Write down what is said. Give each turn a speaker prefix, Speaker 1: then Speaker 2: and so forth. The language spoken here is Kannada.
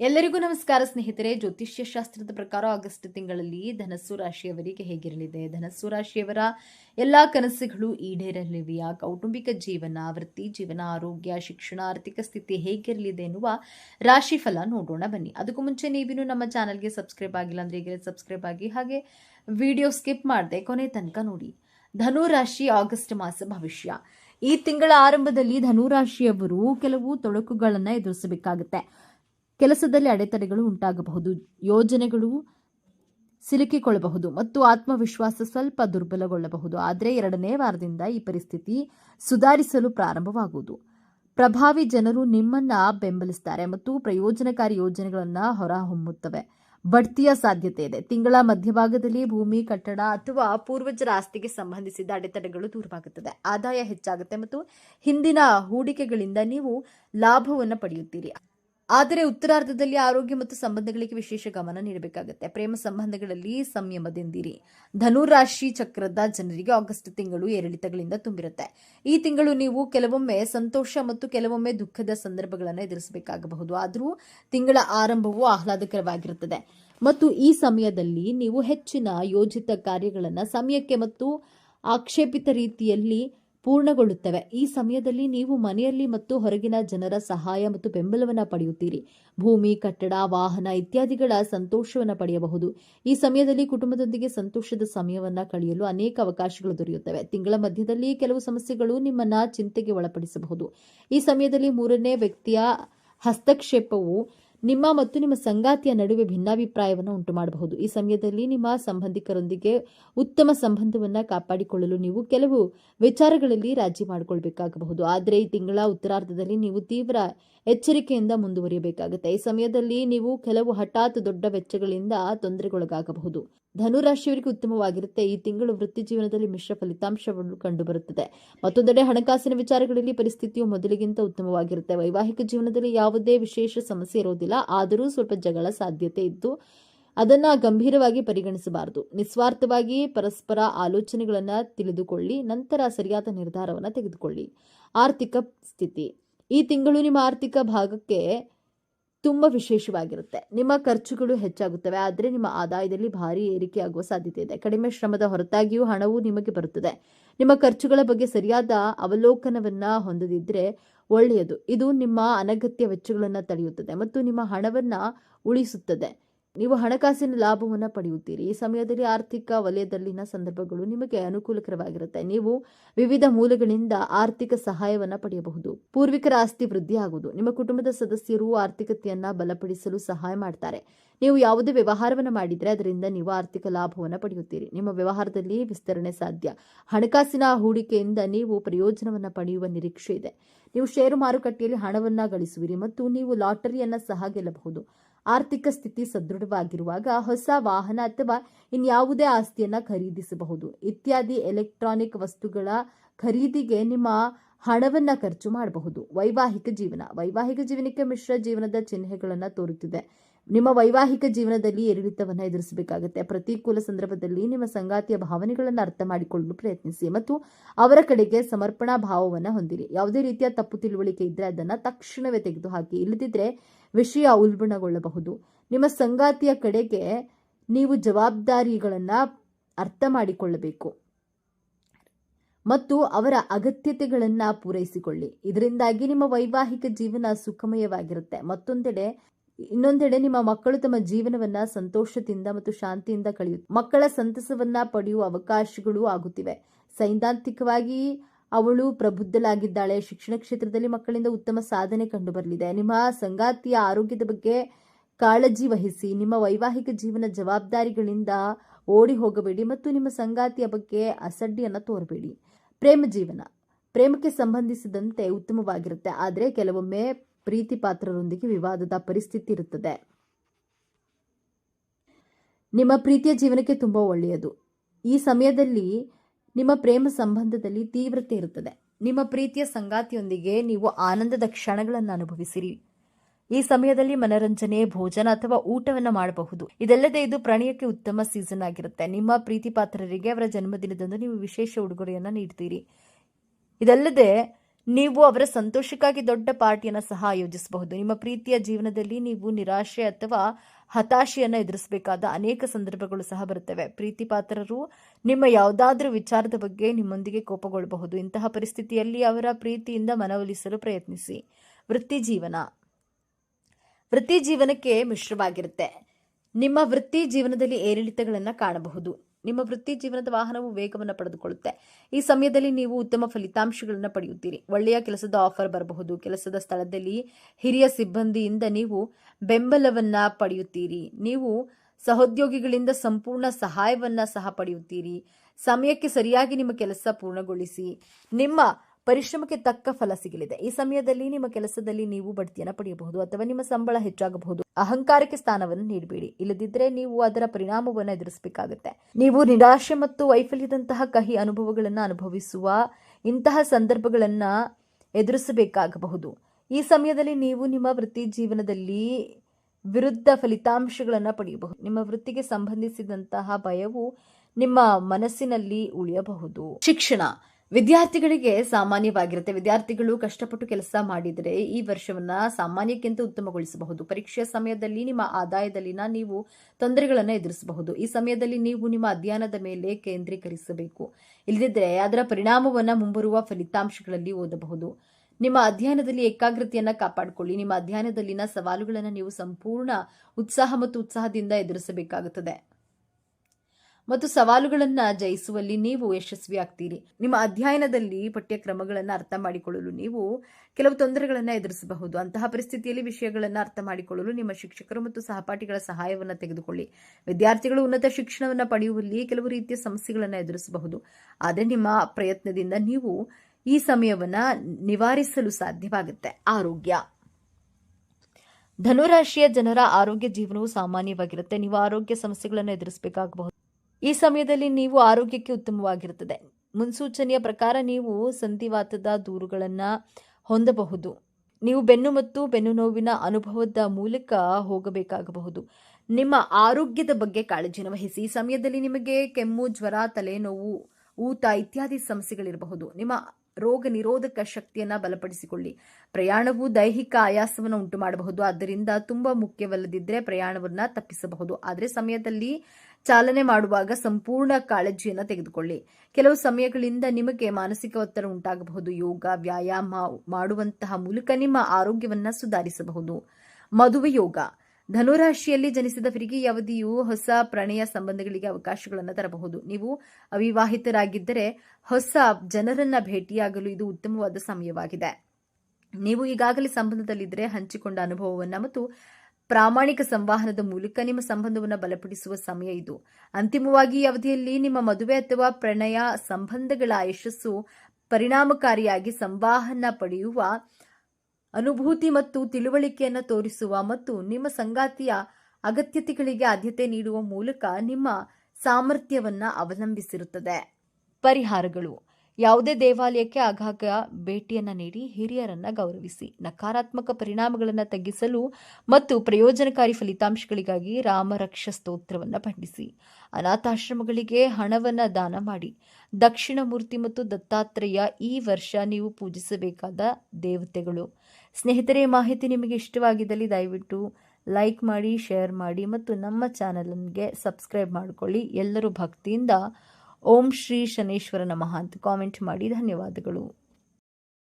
Speaker 1: ಎಲ್ಲರಿಗೂ ನಮಸ್ಕಾರ ಸ್ನೇಹಿತರೆ. ಜ್ಯೋತಿಷ್ಯ ಶಾಸ್ತ್ರದ ಪ್ರಕಾರ ಆಗಸ್ಟ್ ತಿಂಗಳಲ್ಲಿ ಧನಸ್ಸು ರಾಶಿಯವರಿಗೆ ಹೇಗಿರಲಿದೆ? ಧನಸ್ಸು ರಾಶಿಯವರ ಎಲ್ಲಾ ಕನಸುಗಳು ಈಡೇರಲಿವೆಯಾ? ಕೌಟುಂಬಿಕ ಜೀವನ, ವೃತ್ತಿ ಜೀವನ, ಆರೋಗ್ಯ, ಶಿಕ್ಷಣ, ಆರ್ಥಿಕ ಸ್ಥಿತಿ ಹೇಗಿರಲಿದೆ ಎನ್ನುವ ರಾಶಿಫಲ ನೋಡೋಣ ಬನ್ನಿ. ಅದಕ್ಕೂ ಮುಂಚೆ ನೀವಿನ್ನು ನಮ್ಮ ಚಾನಲ್ಗೆ ಸಬ್ಸ್ಕ್ರೈಬ್ ಆಗಿಲ್ಲ ಅಂದ್ರೆ ಈಗಲೇ ಸಬ್ಸ್ಕ್ರೈಬ್ ಆಗಿ ಹಾಗೆ ವಿಡಿಯೋ ಸ್ಕಿಪ್ ಮಾಡದೆ ಕೊನೆ ತನಕ ನೋಡಿ. ಧನು ರಾಶಿ ಆಗಸ್ಟ್ ಮಾಸ ಭವಿಷ್ಯ. ಈ ತಿಂಗಳ ಆರಂಭದಲ್ಲಿ ಧನುರಾಶಿಯವರು ಕೆಲವು ತೊಡಕುಗಳನ್ನು ಎದುರಿಸಬೇಕಾಗುತ್ತೆ. ಕೆಲಸದಲ್ಲಿ ಅಡೆತಡೆಗಳು ಉಂಟಾಗಬಹುದು. ಯೋಜನೆಗಳು ಸಿಲುಕಿಕೊಳ್ಳಬಹುದು ಮತ್ತು ಆತ್ಮವಿಶ್ವಾಸ ಸ್ವಲ್ಪ ದುರ್ಬಲಗೊಳ್ಳಬಹುದು. ಆದರೆ ಎರಡನೇ ವಾರದಿಂದ ಈ ಪರಿಸ್ಥಿತಿ ಸುಧಾರಿಸಲು ಪ್ರಾರಂಭವಾಗುವುದು. ಪ್ರಭಾವಿ ಜನರು ನಿಮ್ಮನ್ನ ಬೆಂಬಲಿಸ್ತಾರೆ ಮತ್ತು ಪ್ರಯೋಜನಕಾರಿ ಯೋಜನೆಗಳನ್ನು ಹೊರಹೊಮ್ಮುತ್ತವೆ. ಬಡ್ತಿಯ ಸಾಧ್ಯತೆ ಇದೆ. ತಿಂಗಳ ಮಧ್ಯಭಾಗದಲ್ಲಿ ಭೂಮಿ, ಕಟ್ಟಡ ಅಥವಾ ಪೂರ್ವಜರ ಆಸ್ತಿಗೆ ಸಂಬಂಧಿಸಿದ ಅಡೆತಡೆಗಳು ದೂರವಾಗುತ್ತದೆ ಆದಾಯ ಹೆಚ್ಚಾಗುತ್ತೆ ಮತ್ತು ಹಿಂದಿನ ಹೂಡಿಕೆಗಳಿಂದ ನೀವು ಲಾಭವನ್ನು ಪಡೆಯುತ್ತೀರಿ. ಆದರೆ ಉತ್ತರಾರ್ಧದಲ್ಲಿ ಆರೋಗ್ಯ ಮತ್ತು ಸಂಬಂಧಗಳಿಗೆ ವಿಶೇಷ ಗಮನ ನೀಡಬೇಕಾಗುತ್ತೆ. ಪ್ರೇಮ ಸಂಬಂಧಗಳಲ್ಲಿ ಸಂಯಮದಿಂದಿರಿ. ಧನುರಾಶಿ ಚಕ್ರದ ಜನರಿಗೆ ಆಗಸ್ಟ್ ತಿಂಗಳು ಏರಿಳಿತಗಳಿಂದ ತುಂಬಿರುತ್ತೆ. ಈ ತಿಂಗಳು ನೀವು ಕೆಲವೊಮ್ಮೆ ಸಂತೋಷ ಮತ್ತು ಕೆಲವೊಮ್ಮೆ ದುಃಖದ ಸಂದರ್ಭಗಳನ್ನು ಎದುರಿಸಬೇಕಾಗಬಹುದು. ಆದರೂ ತಿಂಗಳ ಆರಂಭವು ಆಹ್ಲಾದಕರವಾಗಿರುತ್ತದೆ. ಮತ್ತು ಈ ಸಮಯದಲ್ಲಿ ನೀವು ಹೆಚ್ಚಿನ ಯೋಜಿತ ಕಾರ್ಯಗಳನ್ನು ಸಮಯಕ್ಕೆ ಮತ್ತು ಆಕ್ಷೇಪಿತ ರೀತಿಯಲ್ಲಿ ಪೂರ್ಣಗೊಳ್ಳುತ್ತವೆ. ಈ ಸಮಯದಲ್ಲಿ ನೀವು ಮನೆಯಲ್ಲಿ ಮತ್ತು ಹೊರಗಿನ ಜನರ ಸಹಾಯ ಮತ್ತು ಬೆಂಬಲವನ್ನು ಪಡೆಯುತ್ತೀರಿ. ಭೂಮಿ, ಕಟ್ಟಡ, ವಾಹನ ಇತ್ಯಾದಿಗಳ ಸಂತೋಷವನ್ನು ಪಡೆಯಬಹುದು. ಈ ಸಮಯದಲ್ಲಿ ಕುಟುಂಬದೊಂದಿಗೆ ಸಂತೋಷದ ಸಮಯವನ್ನು ಕಳೆಯಲು ಅನೇಕ ಅವಕಾಶಗಳು ದೊರೆಯುತ್ತವೆ. ತಿಂಗಳ ಮಧ್ಯದಲ್ಲಿ ಕೆಲವು ಸಮಸ್ಯೆಗಳು ನಿಮ್ಮನ್ನ ಚಿಂತೆಗೆ ಒಳಪಡಿಸಬಹುದು. ಈ ಸಮಯದಲ್ಲಿ ಮೂರನೇ ವ್ಯಕ್ತಿಯ ಹಸ್ತಕ್ಷೇಪವು ನಿಮ್ಮ ಮತ್ತು ನಿಮ್ಮ ಸಂಗಾತಿಯ ನಡುವೆ ಭಿನ್ನಾಭಿಪ್ರಾಯವನ್ನು ಉಂಟು ಮಾಡಬಹುದು ಈ ಸಮಯದಲ್ಲಿ ನಿಮ್ಮ ಸಂಬಂಧಿಕರೊಂದಿಗೆ ಉತ್ತಮ ಸಂಬಂಧವನ್ನು ಕಾಪಾಡಿಕೊಳ್ಳಲು ನೀವು ಕೆಲವು ವಿಚಾರಗಳಲ್ಲಿ ರಾಜಿ ಮಾಡಿಕೊಳ್ಬೇಕಾಗಬಹುದು. ಆದರೆ ಈ ತಿಂಗಳ ಉತ್ತರಾರ್ಧದಲ್ಲಿ ನೀವು ತೀವ್ರ ಎಚ್ಚರಿಕೆಯಿಂದ ಮುಂದುವರಿಯಬೇಕಾಗುತ್ತೆ. ಈ ಸಮಯದಲ್ಲಿ ನೀವು ಕೆಲವು ಹಠಾತ್ ದೊಡ್ಡ ವೆಚ್ಚಗಳಿಂದ ತೊಂದರೆಗೊಳಗಾಗಬಹುದು. ಧನುರಾಶಿಯವರಿಗೆ ಉತ್ತಮವಾಗಿರುತ್ತೆ. ಈ ತಿಂಗಳು ವೃತ್ತಿ ಜೀವನದಲ್ಲಿ ಮಿಶ್ರ ಫಲಿತಾಂಶವನ್ನು ಕಂಡುಬರುತ್ತದೆ. ಮತ್ತೊಂದೆಡೆ ಹಣಕಾಸಿನ ವಿಚಾರಗಳಲ್ಲಿ ಪರಿಸ್ಥಿತಿಯು ಮೊದಲಿಗಿಂತ ಉತ್ತಮವಾಗಿರುತ್ತೆ. ವೈವಾಹಿಕ ಜೀವನದಲ್ಲಿ ಯಾವುದೇ ವಿಶೇಷ ಸಮಸ್ಯೆ ಇರೋದಿಲ್ಲ. ಆದರೂ ಸ್ವಲ್ಪ ಜಗಳ ಸಾಧ್ಯತೆ ಇತ್ತು ಅದನ್ನ ಗಂಭೀರವಾಗಿ ಪರಿಗಣಿಸಬಾರದು. ನಿಸ್ವಾರ್ಥವಾಗಿ ಪರಸ್ಪರ ಆಲೋಚನೆಗಳನ್ನು ತಿಳಿದುಕೊಳ್ಳಿ, ನಂತರ ಸರಿಯಾದ ನಿರ್ಧಾರವನ್ನು ತೆಗೆದುಕೊಳ್ಳಿ. ಆರ್ಥಿಕ ಸ್ಥಿತಿ. ಈ ತಿಂಗಳು ನಿಮ್ಮ ಆರ್ಥಿಕ ಭಾಗಕ್ಕೆ ತುಂಬ ವಿಶೇಷವಾಗಿರುತ್ತೆ. ನಿಮ್ಮ ಖರ್ಚುಗಳು ಹೆಚ್ಚಾಗುತ್ತವೆ, ಆದರೆ ನಿಮ್ಮ ಆದಾಯದಲ್ಲಿ ಭಾರಿ ಏರಿಕೆಯಾಗುವ ಸಾಧ್ಯತೆ ಇದೆ. ಕಡಿಮೆ ಶ್ರಮದ ಹೊರತಾಗಿಯೂ ಹಣವು ನಿಮಗೆ ಬರುತ್ತದೆ. ನಿಮ್ಮ ಖರ್ಚುಗಳ ಬಗ್ಗೆ ಸರಿಯಾದ ಅವಲೋಕನವನ್ನು ಹೊಂದದಿದ್ದರೆ ಒಳ್ಳೆಯದು. ಇದು ನಿಮ್ಮ ಅನಗತ್ಯ ವೆಚ್ಚಗಳನ್ನು ತಡೆಯುತ್ತದೆ ಮತ್ತು ನಿಮ್ಮ ಹಣವನ್ನು ಉಳಿಸುತ್ತದೆ. ನೀವು ಹಣಕಾಸಿನ ಲಾಭವನ್ನು ಪಡೆಯುತ್ತೀರಿ. ಈ ಸಮಯದಲ್ಲಿ ಆರ್ಥಿಕ ವಲಯದಲ್ಲಿನ ಸಂದರ್ಭಗಳು ನಿಮಗೆ ಅನುಕೂಲಕರವಾಗಿರುತ್ತೆ. ನೀವು ವಿವಿಧ ಮೂಲಗಳಿಂದ ಆರ್ಥಿಕ ಸಹಾಯವನ್ನು ಪಡೆಯಬಹುದು. ಪೂರ್ವಿಕರ ಆಸ್ತಿ ವೃದ್ಧಿಯಾಗುವುದು ನಿಮ್ಮ ಕುಟುಂಬದ ಸದಸ್ಯರು ಆರ್ಥಿಕತೆಯನ್ನ ಬಲಪಡಿಸಲು ಸಹಾಯ ಮಾಡ್ತಾರೆ. ನೀವು ಯಾವುದೇ ವ್ಯವಹಾರವನ್ನು ಮಾಡಿದರೆ ಅದರಿಂದ ನೀವು ಆರ್ಥಿಕ ಲಾಭವನ್ನು ಪಡೆಯುತ್ತೀರಿ. ನಿಮ್ಮ ವ್ಯವಹಾರದಲ್ಲಿ ವಿಸ್ತರಣೆ ಸಾಧ್ಯ. ಹಣಕಾಸಿನ ಹೂಡಿಕೆಯಿಂದ ನೀವು ಪ್ರಯೋಜನವನ್ನು ಪಡೆಯುವ ನಿರೀಕ್ಷೆ ಇದೆ. ನೀವು ಷೇರು ಮಾರುಕಟ್ಟೆಯಲ್ಲಿ ಹಣವನ್ನು ಗಳಿಸುವಿರಿ ಮತ್ತು ನೀವು ಲಾಟರಿಯನ್ನು ಸಹ ಗೆಲ್ಲಬಹುದು. ಆರ್ಥಿಕ ಸ್ಥಿತಿ ಸದೃಢವಾಗಿರುವಾಗ ಹೊಸ ವಾಹನ ಅಥವಾ ಇನ್ಯಾವುದೇ ಆಸ್ತಿಯನ್ನು ಖರೀದಿಸಬಹುದು. ಇತ್ಯಾದಿ ಎಲೆಕ್ಟ್ರಾನಿಕ್ ವಸ್ತುಗಳ ಖರೀದಿಗೆ ನಿಮ್ಮ ಹಣವನ್ನು ಖರ್ಚು ಮಾಡಬಹುದು. ವೈವಾಹಿಕ ಜೀವನ. ವೈವಾಹಿಕ ಜೀವನಕ್ಕೆ ಮಿಶ್ರ ಜೀವನದ ಚಿಹ್ನೆಗಳನ್ನು ತೋರುತ್ತಿದೆ. ನಿಮ್ಮ ವೈವಾಹಿಕ ಜೀವನದಲ್ಲಿ ಏರಿಳಿತವನ್ನು ಎದುರಿಸಬೇಕಾಗುತ್ತೆ. ಪ್ರತಿಕೂಲ ಸಂದರ್ಭದಲ್ಲಿ ನಿಮ್ಮ ಸಂಗಾತಿಯ ಭಾವನೆಗಳನ್ನು ಅರ್ಥ ಮಾಡಿಕೊಳ್ಳಲು ಪ್ರಯತ್ನಿಸಿ ಮತ್ತು ಅವರ ಕಡೆಗೆ ಸಮರ್ಪಣಾ ಭಾವವನ್ನು ಹೊಂದಿರಿ. ಯಾವುದೇ ರೀತಿಯ ತಪ್ಪು ತಿಳುವಳಿಕೆ ಇದ್ದರೆ ಅದನ್ನು ತಕ್ಷಣವೇ ತೆಗೆದುಹಾಕಿ. ಇಲ್ಲದಿದ್ದರೆ ವಿಷಯ ಉಲ್ಬಣಗೊಳ್ಳಬಹುದು. ನಿಮ್ಮ ಸಂಗಾತಿಯ ಕಡೆಗೆ ನೀವು ಜವಾಬ್ದಾರಿಗಳನ್ನು ಅರ್ಥ ಮಾಡಿಕೊಳ್ಳಬೇಕು ಮತ್ತು ಅವರ ಅಗತ್ಯತೆಗಳನ್ನು ಪೂರೈಸಿಕೊಳ್ಳಿ. ಇದರಿಂದಾಗಿ ನಿಮ್ಮ ವೈವಾಹಿಕ ಜೀವನ ಸುಖಮಯವಾಗಿರುತ್ತೆ. ಮತ್ತೊಂದೆಡೆ ಇನ್ನೊಂದೆಡೆ ನಿಮ್ಮ ಮಕ್ಕಳು ತಮ್ಮ ಜೀವನವನ್ನ ಸಂತೋಷದಿಂದ ಮತ್ತು ಶಾಂತಿಯಿಂದ ಕಳೆಯುತ್ತೆ ಮಕ್ಕಳ ಸಂತಸವನ್ನ ಪಡೆಯುವ ಅವಕಾಶಗಳು ಆಗುತ್ತಿವೆ. ಸೈದ್ಧಾಂತಿಕವಾಗಿ ಅವಳು ಪ್ರಬುದ್ಧಲಾಗಿದ್ದಾಳೆ ಶಿಕ್ಷಣ ಕ್ಷೇತ್ರದಲ್ಲಿ ಮಕ್ಕಳಿಂದ ಉತ್ತಮ ಸಾಧನೆ ಕಂಡುಬರಲಿದೆ. ನಿಮ್ಮ ಸಂಗಾತಿಯ ಆರೋಗ್ಯದ ಬಗ್ಗೆ ಕಾಳಜಿ ವಹಿಸಿ. ನಿಮ್ಮ ವೈವಾಹಿಕ ಜೀವನ ಜವಾಬ್ದಾರಿಗಳಿಂದ ಓಡಿ ಹೋಗಬೇಡಿ ಮತ್ತು ನಿಮ್ಮ ಸಂಗಾತಿಯ ಬಗ್ಗೆ ಅಸಡ್ಡಿಯನ್ನು ತೋರಬೇಡಿ. ಪ್ರೇಮ ಜೀವನ. ಪ್ರೇಮಕ್ಕೆ ಸಂಬಂಧಿಸಿದಂತೆ ಉತ್ತಮವಾಗಿರುತ್ತೆ. ಆದರೆ ಕೆಲವೊಮ್ಮೆ ಪ್ರೀತಿ ಪಾತ್ರರೊಂದಿಗೆ ವಿವಾದದ ಪರಿಸ್ಥಿತಿ ಇರುತ್ತದೆ. ನಿಮ್ಮ ಪ್ರೀತಿಯ ಜೀವನಕ್ಕೆ ತುಂಬ ಒಳ್ಳೆಯದು. ಈ ಸಮಯದಲ್ಲಿ ನಿಮ್ಮ ಪ್ರೇಮ ಸಂಬಂಧದಲ್ಲಿ ತೀವ್ರತೆ ಇರುತ್ತದೆ. ನಿಮ್ಮ ಪ್ರೀತಿಯ ಸಂಗಾತಿಯೊಂದಿಗೆ ನೀವು ಆನಂದದ ಕ್ಷಣಗಳನ್ನು ಅನುಭವಿಸಿರಿ. ಈ ಸಮಯದಲ್ಲಿ ಮನರಂಜನೆ, ಭೋಜನ ಅಥವಾ ಊಟವನ್ನು ಮಾಡಬಹುದು. ಇದಲ್ಲದೆ ಇದು ಪ್ರಣಯಕ್ಕೆ ಉತ್ತಮ ಸೀಸನ್ ಆಗಿರುತ್ತೆ. ನಿಮ್ಮ ಪ್ರೀತಿ ಪಾತ್ರರಿಗೆ ಅವರ ಜನ್ಮದಿನದಂದು ನೀವು ವಿಶೇಷ ಉಡುಗೊರೆಯನ್ನು ನೀಡ್ತೀರಿ. ಇದಲ್ಲದೆ ನೀವು ಅವರ ಸಂತೋಷಕ್ಕಾಗಿ ದೊಡ್ಡ ಪಾರ್ಟಿಯನ್ನು ಸಹ ಆಯೋಜಿಸಬಹುದು. ನಿಮ್ಮ ಪ್ರೀತಿಯ ಜೀವನದಲ್ಲಿ ನೀವು ನಿರಾಶೆ ಅಥವಾ ಹತಾಶೆಯನ್ನು ಎದುರಿಸಬೇಕಾದ ಅನೇಕ ಸಂದರ್ಭಗಳು ಸಹ ಬರುತ್ತವೆ. ಪ್ರೀತಿ ಪಾತ್ರರು ನಿಮ್ಮ ಯಾವುದಾದ್ರೂ ವಿಚಾರದ ಬಗ್ಗೆ ನಿಮ್ಮೊಂದಿಗೆ ಕೋಪಗೊಳ್ಳಬಹುದು. ಇಂತಹ ಪರಿಸ್ಥಿತಿಯಲ್ಲಿ ಅವರ ಪ್ರೀತಿಯಿಂದ ಮನವೊಲಿಸಲು ಪ್ರಯತ್ನಿಸಿ. ವೃತ್ತಿ ಜೀವನ. ವೃತ್ತಿ ಜೀವನಕ್ಕೆ ಮಿಶ್ರವಾಗಿರುತ್ತೆ. ನಿಮ್ಮ ವೃತ್ತಿ ಜೀವನದಲ್ಲಿ ಏರಿಳಿತಗಳನ್ನು ಕಾಣಬಹುದು. ನಿಮ್ಮ ವೃತ್ತಿ ಜೀವನದ ವಾಹನವು ವೇಗವನ್ನು ಪಡೆದುಕೊಳ್ಳುತ್ತೆ. ಈ ಸಮಯದಲ್ಲಿ ನೀವು ಉತ್ತಮ ಫಲಿತಾಂಶಗಳನ್ನು ಪಡೆಯುತ್ತೀರಿ. ಒಳ್ಳೆಯ ಕೆಲಸದ ಆಫರ್ ಬರಬಹುದು. ಕೆಲಸದ ಸ್ಥಳದಲ್ಲಿ ಹಿರಿಯ ಸಿಬ್ಬಂದಿಯಿಂದ ನೀವು ಬೆಂಬಲವನ್ನು ಪಡೆಯುತ್ತೀರಿ. ನೀವು ಸಹೋದ್ಯೋಗಿಗಳಿಂದ ಸಂಪೂರ್ಣ ಸಹಾಯವನ್ನು ಸಹ ಪಡೆಯುತ್ತೀರಿ. ಸಮಯಕ್ಕೆ ಸರಿಯಾಗಿ ನಿಮ್ಮ ಕೆಲಸ ಪೂರ್ಣಗೊಳಿಸಿ. ನಿಮ್ಮ ಪರಿಶ್ರಮಕ್ಕೆ ತಕ್ಕ ಫಲ ಸಿಗಲಿದೆ. ಈ ಸಮಯದಲ್ಲಿ ನಿಮ್ಮ ಕೆಲಸದಲ್ಲಿ ನೀವು ಬಡ್ತಿಯನ್ನು ಪಡೆಯಬಹುದು ಅಥವಾ ನಿಮ್ಮ ಸಂಬಳ ಹೆಚ್ಚಾಗಬಹುದು. ಅಹಂಕಾರಕ್ಕೆ ಸ್ಥಾನವನ್ನು ನೀಡಬೇಡಿ. ಇಲ್ಲದಿದ್ದರೆ ನೀವು ಅದರ ಪರಿಣಾಮವನ್ನು ಎದುರಿಸಬೇಕಾಗುತ್ತೆ. ನೀವು ನಿರಾಶೆ ಮತ್ತು ವೈಫಲ್ಯದಂತಹ ಕಹಿ ಅನುಭವಗಳನ್ನು ಅನುಭವಿಸುವ ಇಂತಹ ಸಂದರ್ಭಗಳನ್ನು ಎದುರಿಸಬೇಕಾಗಬಹುದು. ಈ ಸಮಯದಲ್ಲಿ ನೀವು ನಿಮ್ಮ ವೃತ್ತಿ ಜೀವನದಲ್ಲಿ ವಿರುದ್ಧ ಫಲಿತಾಂಶಗಳನ್ನು ಪಡೆಯಬಹುದು. ನಿಮ್ಮ ವೃತ್ತಿಗೆ ಸಂಬಂಧಿಸಿದಂತಹ ಭಯವು ನಿಮ್ಮ ಮನಸ್ಸಿನಲ್ಲಿ ಉಳಿಯಬಹುದು. ಶಿಕ್ಷಣ. ವಿದ್ಯಾರ್ಥಿಗಳಿಗೆ ಸಾಮಾನ್ಯವಾಗಿರುತ್ತೆ. ವಿದ್ಯಾರ್ಥಿಗಳು ಕಷ್ಟಪಟ್ಟು ಕೆಲಸ ಮಾಡಿದರೆ ಈ ವರ್ಷವನ್ನ ಸಾಮಾನ್ಯಕ್ಕಿಂತ ಉತ್ತಮಗೊಳಿಸಬಹುದು. ಪರೀಕ್ಷೆಯ ಸಮಯದಲ್ಲಿ ನಿಮ್ಮ ಆದಾಯದಲ್ಲಿನ ನೀವು ತೊಂದರೆಗಳನ್ನು ಎದುರಿಸಬಹುದು. ಈ ಸಮಯದಲ್ಲಿ ನೀವು ನಿಮ್ಮ ಅಧ್ಯಯನದ ಮೇಲೆ ಕೇಂದ್ರೀಕರಿಸಬೇಕು. ಇಲ್ಲದಿದ್ದರೆ ಅದರ ಪರಿಣಾಮವನ್ನು ಮುಂಬರುವ ಫಲಿತಾಂಶಗಳಲ್ಲಿ ಓದಬಹುದು. ನಿಮ್ಮ ಅಧ್ಯಯನದಲ್ಲಿ ಏಕಾಗ್ರತೆಯನ್ನು ಕಾಪಾಡಿಕೊಳ್ಳಿ. ನಿಮ್ಮ ಅಧ್ಯಯನದಲ್ಲಿನ ಸವಾಲುಗಳನ್ನು ನೀವು ಸಂಪೂರ್ಣ ಉತ್ಸಾಹ ಮತ್ತು ಉತ್ಸಾಹದಿಂದ ಎದುರಿಸಬೇಕಾಗುತ್ತದೆ. ಮತ್ತು ಸವಾಲುಗಳನ್ನು ಜಯಿಸುವಲ್ಲಿ ನೀವು ಯಶಸ್ವಿಯಾಗ್ತೀರಿ. ನಿಮ್ಮ ಅಧ್ಯಯನದಲ್ಲಿ ಪಠ್ಯಕ್ರಮಗಳನ್ನು ಅರ್ಥ ಮಾಡಿಕೊಳ್ಳಲು ನೀವು ಕೆಲವು ತೊಂದರೆಗಳನ್ನು ಎದುರಿಸಬಹುದು. ಅಂತಹ ಪರಿಸ್ಥಿತಿಯಲ್ಲಿ ವಿಷಯಗಳನ್ನು ಅರ್ಥ ಮಾಡಿಕೊಳ್ಳಲು ನಿಮ್ಮ ಶಿಕ್ಷಕರು ಮತ್ತು ಸಹಪಾಠಿಗಳ ಸಹಾಯವನ್ನು ತೆಗೆದುಕೊಳ್ಳಿ. ವಿದ್ಯಾರ್ಥಿಗಳು ಉನ್ನತ ಶಿಕ್ಷಣವನ್ನು ಪಡೆಯುವಲ್ಲಿ ಕೆಲವು ರೀತಿಯ ಸಮಸ್ಯೆಗಳನ್ನು ಎದುರಿಸಬಹುದು. ಆದರೆ ನಿಮ್ಮ ಪ್ರಯತ್ನದಿಂದ ನೀವು ಈ ಸಮಯವನ್ನು ನಿವಾರಿಸಲು ಸಾಧ್ಯವಾಗುತ್ತೆ. ಆರೋಗ್ಯ. ಧನುರಾಶಿಯ ಜನರ ಆರೋಗ್ಯ ಜೀವನವು ಸಾಮಾನ್ಯವಾಗಿರುತ್ತೆ. ನೀವು ಆರೋಗ್ಯ ಸಮಸ್ಯೆಗಳನ್ನು ಎದುರಿಸಬೇಕಾಗಬಹುದು. ಈ ಸಮಯದಲ್ಲಿ ನೀವು ಆರೋಗ್ಯಕ್ಕೆ ಉತ್ತಮವಾಗಿರುತ್ತದೆ. ಮುನ್ಸೂಚನೆಯ ಪ್ರಕಾರ ನೀವು ಸಂಧಿವಾತದ ದೂರುಗಳನ್ನು ಹೊಂದಬಹುದು. ನೀವು ಬೆನ್ನು ಮತ್ತು ಬೆನ್ನು ನೋವಿನ ಅನುಭವದ ಮೂಲಕ ಹೋಗಬೇಕಾಗಬಹುದು. ನಿಮ್ಮ ಆರೋಗ್ಯದ ಬಗ್ಗೆ ಕಾಳಜಿನ ವಹಿಸಿ. ಈ ಸಮಯದಲ್ಲಿ ನಿಮಗೆ ಕೆಮ್ಮು, ಜ್ವರ, ತಲೆನೋವು, ಊತ ಇತ್ಯಾದಿ ಸಮಸ್ಯೆಗಳಿರಬಹುದು. ನಿಮ್ಮ ರೋಗ ನಿರೋಧಕ ಶಕ್ತಿಯನ್ನು ಬಲಪಡಿಸಿಕೊಳ್ಳಿ. ಪ್ರಯಾಣವು ದೈಹಿಕ ಆಯಾಸವನ್ನು ಉಂಟು ಮಾಡಬಹುದು ಆದ್ದರಿಂದ ತುಂಬಾ ಮುಖ್ಯವಲ್ಲದಿದ್ದರೆ ಪ್ರಯಾಣವನ್ನು ತಪ್ಪಿಸಬಹುದು. ಆದರೆ ಸಮಯದಲ್ಲಿ ಚಾಲನೆ ಮಾಡುವಾಗ ಸಂಪೂರ್ಣ ಕಾಳಜಿಯನ್ನು ತೆಗೆದುಕೊಳ್ಳಿ. ಕೆಲವು ಸಮಯಗಳಿಂದ ನಿಮಗೆ ಮಾನಸಿಕ ಒತ್ತಡ ಉಂಟಾಗಬಹುದು. ಯೋಗ, ವ್ಯಾಯಾಮ ಮಾಡುವಂತಹ ಮೂಲಕ ನಿಮ್ಮ ಆರೋಗ್ಯವನ್ನು ಸುಧಾರಿಸಬಹುದು. ಮದುವೆ ಯೋಗ. ಧನುರಾಶಿಯಲ್ಲಿ ಜನಿಸಿದವರಿಗೆ ಈ ಅವಧಿಯು ಹೊಸ ಪ್ರಣಯ ಸಂಬಂಧಗಳಿಗೆ ಅವಕಾಶಗಳನ್ನು ತರಬಹುದು. ನೀವು ಅವಿವಾಹಿತರಾಗಿದ್ದರೆ ಹೊಸ ಜನರನ್ನ ಭೇಟಿಯಾಗಲು ಇದು ಉತ್ತಮವಾದ ಸಮಯವಾಗಿದೆ. ನೀವು ಈಗಾಗಲೇ ಸಂಬಂಧದಲ್ಲಿದ್ದರೆ ಹಂಚಿಕೊಂಡ ಅನುಭವವನ್ನು ಮತ್ತು ಪ್ರಾಮಾಣಿಕ ಸಂವಹನದ ಮೂಲಕ ನಿಮ್ಮ ಸಂಬಂಧವನ್ನು ಬಲಪಡಿಸುವ ಸಮಯ ಇದು. ಅಂತಿಮವಾಗಿ ಈ ಅವಧಿಯಲ್ಲಿ ನಿಮ್ಮ ಮದುವೆ ಅಥವಾ ಪ್ರಣಯ ಸಂಬಂಧಗಳ ಯಶಸ್ಸು ಪರಿಣಾಮಕಾರಿಯಾಗಿ ಸಂವಹನ ಪಡೆಯುವ ಅನುಭೂತಿ ಮತ್ತು ತಿಳುವಳಿಕೆಯನ್ನು ತೋರಿಸುವ ಮತ್ತು ನಿಮ್ಮ ಸಂಗಾತಿಯ ಅಗತ್ಯತೆಗಳಿಗೆ ಆದ್ಯತೆ ನೀಡುವ ಮೂಲಕ ನಿಮ್ಮ ಸಾಮರ್ಥ್ಯವನ್ನ ಅವಲಂಬಿಸಿರುತ್ತದೆ. ಪರಿಹಾರಗಳು. ಯಾವುದೇ ದೇವಾಲಯಕ್ಕೆ ಆಗಾಗ ಭೇಟಿಯನ್ನು ನೀಡಿ ಹಿರಿಯರನ್ನ ಗೌರವಿಸಿ. ನಕಾರಾತ್ಮಕ ಪರಿಣಾಮಗಳನ್ನು ತಗ್ಗಿಸಲು ಮತ್ತು ಪ್ರಯೋಜನಕಾರಿ ಫಲಿತಾಂಶಗಳಿಗಾಗಿ ರಾಮರಕ್ಷ ಸ್ತೋತ್ರವನ್ನು ಪಠಿಸಿ ಅನಾಥಾಶ್ರಮಗಳಿಗೆ ಹಣವನ್ನು ದಾನ ಮಾಡಿ. ದಕ್ಷಿಣ ಮೂರ್ತಿ ಮತ್ತು ದತ್ತಾತ್ರೇಯ ಈ ವರ್ಷ ನೀವು ಪೂಜಿಸಬೇಕಾದ ದೇವತೆಗಳು. ಸ್ನೇಹಿತರೆ, ಮಾಹಿತಿ ನಿಮಗೆ ಇಷ್ಟವಾಗಿದ್ದಲ್ಲಿ ದಯವಿಟ್ಟು ಲೈಕ್ ಮಾಡಿ, ಶೇರ್ ಮಾಡಿ ಮತ್ತು ನಮ್ಮ ಚಾನಲ್ಗೆ ಸಬ್ಸ್ಕ್ರೈಬ್ ಮಾಡಿಕೊಳ್ಳಿ. ಎಲ್ಲರೂ ಭಕ್ತಿಯಿಂದ ಓಂ ಶ್ರೀ ಶನೇಶ್ವರ ನಮಃ ಅಂತ ಕಾಮೆಂಟ್ ಮಾಡಿ ಧನ್ಯವಾದಗಳು.